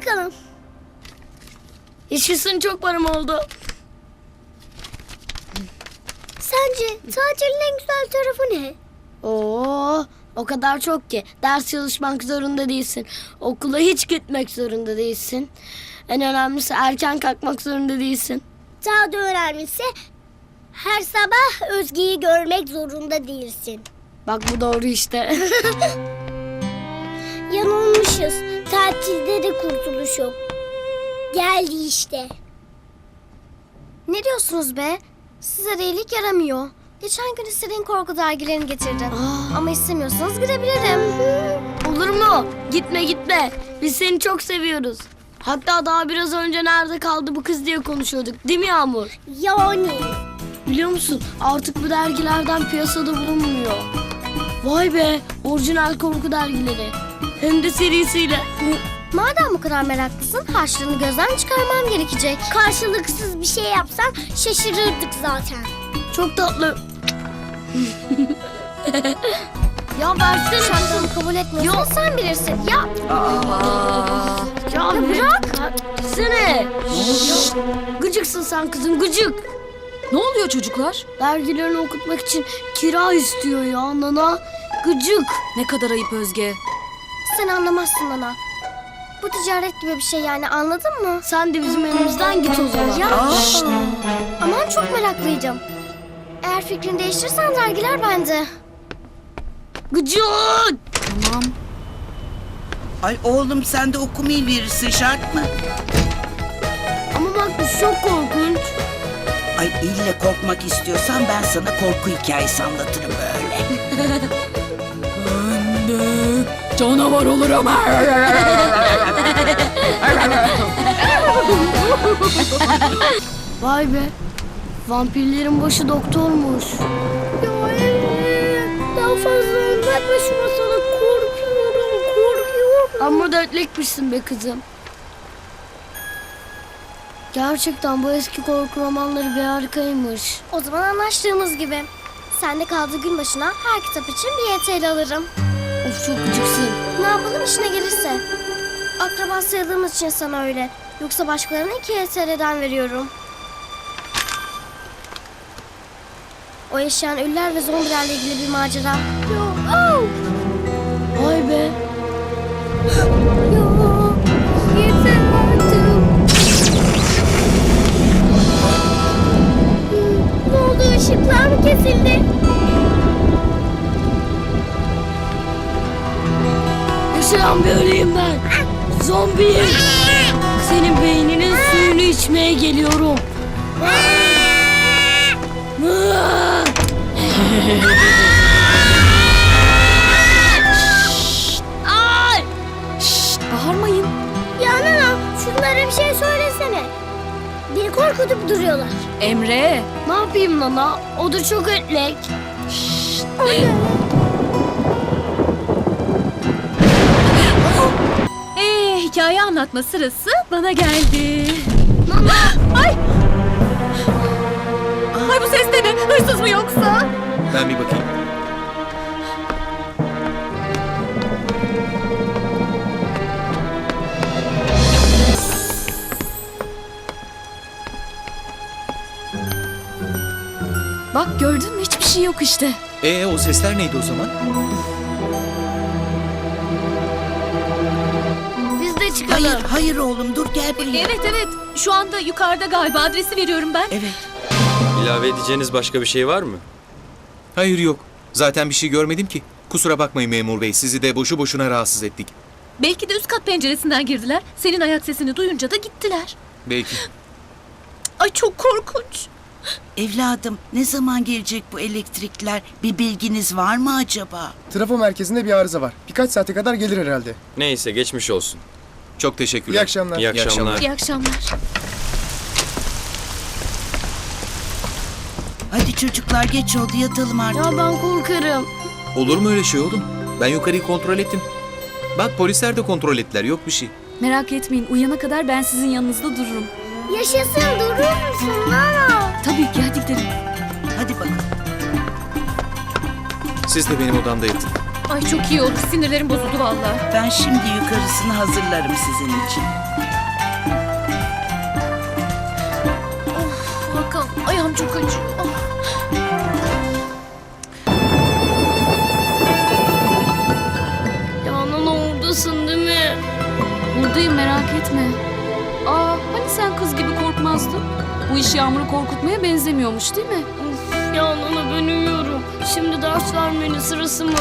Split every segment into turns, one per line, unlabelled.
bakalım.
Yaşasın çok param oldu.
Sence tatilin en güzel tarafı ne?
Oo, o kadar çok ki. Ders çalışmak zorunda değilsin. Okula hiç gitmek zorunda değilsin. En önemlisi erken kalkmak zorunda değilsin.
Daha da önemlisi her sabah Özge'yi görmek zorunda değilsin.
Bak bu doğru işte.
Tatilde de kurtuluş yok. Geldi işte.
Ne diyorsunuz be? Size de iyilik yaramıyor. Geçen gün istediğin korku dergilerini getirdim.
Aa,
Ama istemiyorsanız gidebilirim.
olur mu? Gitme gitme. Biz seni çok seviyoruz. Hatta daha biraz önce nerede kaldı bu kız diye konuşuyorduk. Değil mi Yağmur?
Yani.
Biliyor musun artık bu dergilerden piyasada bulunmuyor. Vay be orijinal korku dergileri. Hem de serisiyle.
Madem bu kadar meraklısın harçlığını gözden çıkarmam gerekecek.
Karşılıksız bir şey yapsan şaşırırdık zaten.
Çok tatlı. ya versene.
Şartlarımı kabul etmiyorsan sen bilirsin. Ya
Ya, bırak. Versene. Gıcıksın sen kızım gıcık.
Ne oluyor çocuklar?
Dergilerini okutmak için kira istiyor ya nana. Gıcık.
Ne kadar ayıp Özge.
Sen anlamazsın ana. Bu ticaret gibi bir şey yani anladın mı?
Sen de bizim elimizden git o zaman.
Ya aman çok meraklıydım. Eğer fikrini değiştirirsen dergiler bende.
Gıcık.
Tamam.
Ay oğlum sen de okumayı verirsin şart mı?
Ama bak bu çok korkunç.
Ay ille korkmak istiyorsan ben sana korku hikayesi anlatırım böyle.
Canavar olur ama.
Vay be. Vampirlerin başı doktormuş.
Ya evet. Daha fazla anlatma şu masada. Korkuyorum, korkuyorum.
Amma dertlikmişsin be kızım. Gerçekten bu eski korku romanları bir harikaymış.
O zaman anlaştığımız gibi. Sende kaldığı gün başına her kitap için bir YTL alırım.
Of çok gıcıksın.
Ne yapalım işine gelirse. Akraba sayıldığımız için sana öyle. Yoksa başkalarına iki YTL'den veriyorum. O yaşayan ölüler ve zombilerle ilgili bir macera.
Oh,
Vay be.
ya.
Yaşayan bir öleyim ben. Zombiyim. Senin beyninin suyunu içmeye geliyorum. Ay!
Bağırmayın.
Ya nana şunlara bir şey söylesene. Beni korkutup duruyorlar.
Emre.
Ne yapayım nana? O da çok ötlek.
Ee, hikaye anlatma sırası bana geldi. Ay! Ay bu ses de ne? Hırsız mı yoksa?
Ben bir bakayım.
Bak gördün mü hiçbir şey yok işte.
Ee o sesler neydi o zaman?
Çıkalım.
Hayır hayır oğlum dur gel buraya.
Evet evet şu anda yukarıda galiba adresi veriyorum ben.
Evet.
İlave edeceğiniz başka bir şey var mı?
Hayır yok. Zaten bir şey görmedim ki. Kusura bakmayın memur bey. Sizi de boşu boşuna rahatsız ettik.
Belki de üst kat penceresinden girdiler. Senin ayak sesini duyunca da gittiler.
Belki.
Ay çok korkunç.
Evladım ne zaman gelecek bu elektrikler? Bir bilginiz var mı acaba?
Trafo merkezinde bir arıza var. Birkaç saate kadar gelir herhalde.
Neyse geçmiş olsun.
Çok teşekkürler.
İyi akşamlar.
İyi akşamlar.
akşamlar.
İyi akşamlar.
Hadi çocuklar geç oldu yatalım artık.
Ya ben korkarım.
Olur mu öyle şey oğlum? Ben yukarıyı kontrol ettim. Bak polisler de kontrol ettiler. Yok bir şey.
Merak etmeyin uyana kadar ben sizin yanınızda dururum.
Yaşasın durur musun nana?
Tabii ki hadi gidelim.
Hadi bakalım.
Siz de benim odamda yatın.
Ay çok iyi olur. Sinirlerim bozuldu vallahi.
Ben şimdi yukarısını hazırlarım sizin için.
Hakan ayağım çok acıyor. Ah.
Canan oradasın değil mi?
Buradayım merak etme. Aa hani sen kız gibi korkmazdın? Bu iş Yağmur'u korkutmaya benzemiyormuş değil mi?
Of, Canan'a ben uyuyorum. Şimdi ders vermenin sırası mı?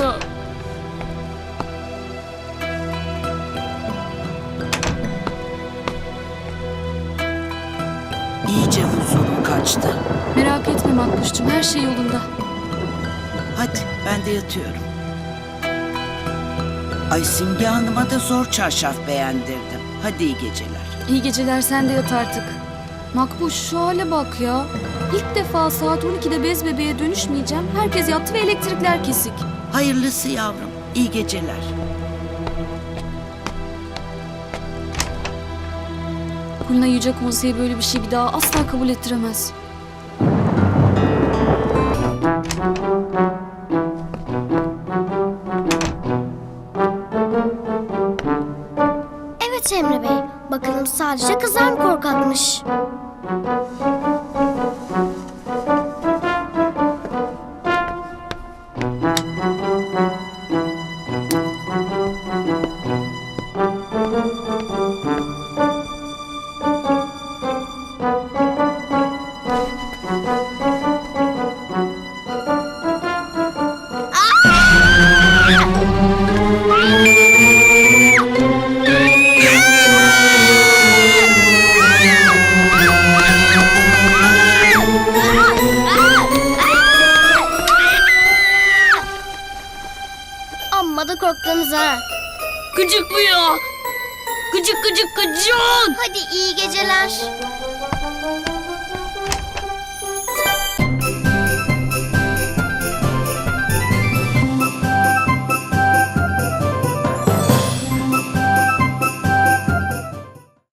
İyice huzurum kaçtı.
Merak etme Makbuş'cum her şey yolunda.
Hadi ben de yatıyorum. Ay Simge Hanım'a da zor çarşaf beğendirdim. Hadi iyi geceler.
İyi geceler sen de yat artık. Makbuş şu hale bak ya. İlk defa saat 12'de bez bebeğe dönüşmeyeceğim. Herkes yattı ve elektrikler kesik.
Hayırlısı yavrum. İyi geceler.
Kulina Yüce Konseyi böyle bir şey bir daha asla kabul ettiremez.
Evet Emre Bey. Bakalım sadece kızlar mı korkakmış? Amma da korktunuz ha.
Gıcık bu ya. Gıcık gıcık gıcık.
Hadi iyi geceler.